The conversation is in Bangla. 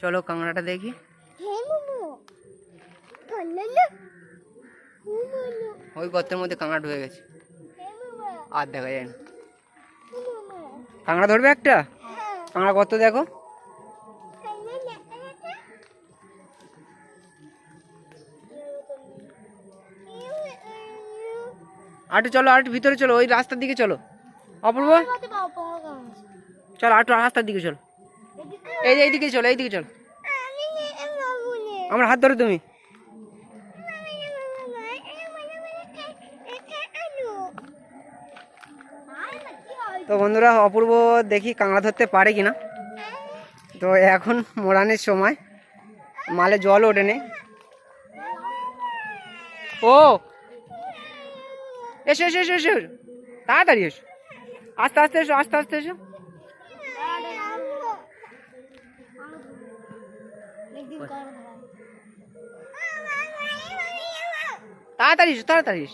চলো কাঁকড়াটা দেখি। ওই গর্তের মধ্যে কাঁকড়া ঢুকে গেছে। আর দেখা যায় না। কাঁকড়া ধরবে একটা? কাঁকড়া গর্ত দেখো। আর একটু চলো একটু ভিতরে চলো ওই রাস্তার দিকে চলো। অপূর্ব। চলো একটু রাস্তার দিকে চলো। এই যে এইদিকে চলো এইদিকে চলো। আমার হাত ধরো তুমি। তো বন্ধুরা, অপূর্ব দেখি কাঁকড়া ধরতে পারে কিনা। তো এখন মোড়ানের সময়। মালে জল ওঠেনি ও! এসো এসো এসো এসো। তাড়াতাড়ি এসো। আস্তে আস্তে এসো, আস্তে আস্তে এসো। তাড়াতাড়ি তাড়াতাড়ি